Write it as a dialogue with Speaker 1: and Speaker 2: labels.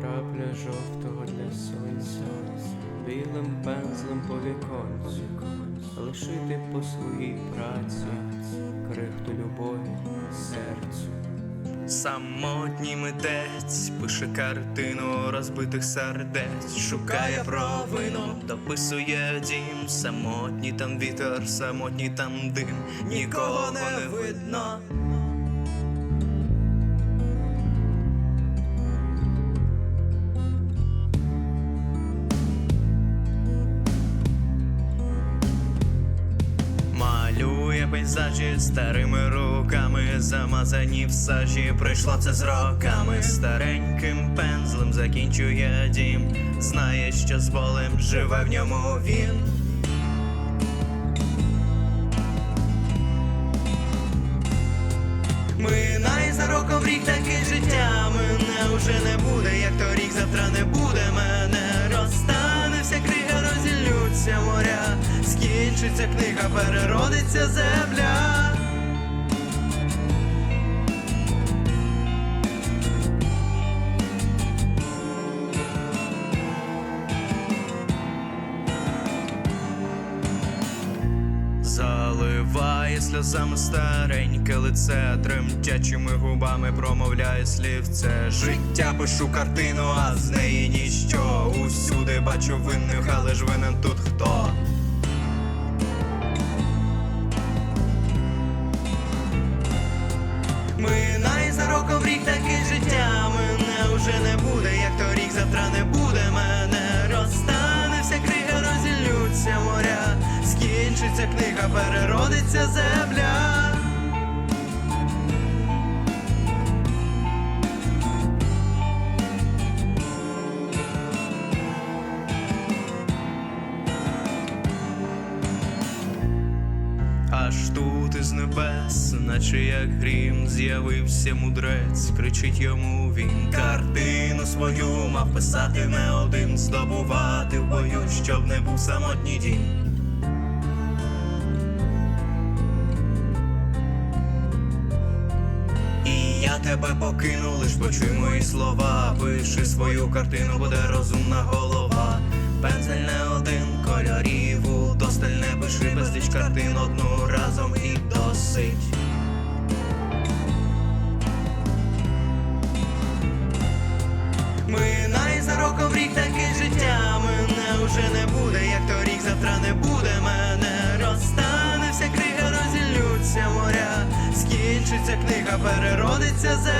Speaker 1: крапля жовтого для сонця, білим пензлем по віконці, лишити по своїй праці, крихту любові серцю.
Speaker 2: Самотній митець пише картину розбитих сердець, шукає провину, дописує дім, самотній там вітер, самотній там дим, нікого не видно. Пейзажі старими руками, замазані в сажі, прийшло це з роками. Стареньким пензлем закінчує дім, знає, що з болем живе в ньому він. Моря, скінчиться книга, переродиться земля. Заливає сльозами стареньке лице, тремтячими губами промовляє слівце. Життя пишу картину, а з неї ніщо. Усюди бачу винних, але ж винен тут хто. Переродиться земля. Аж тут із небес, наче як грім, з'явився мудрець, кричить йому він картину свою мав писати не один, здобувати в бою, щоб не був самотній дім. Тебе покину, лиш почуй мої слова. Пиши свою картину, буде розумна голова. Пензель не один кольорів, удосталь не пиши безліч картин одну разом і досить. Книга, переродиться земля.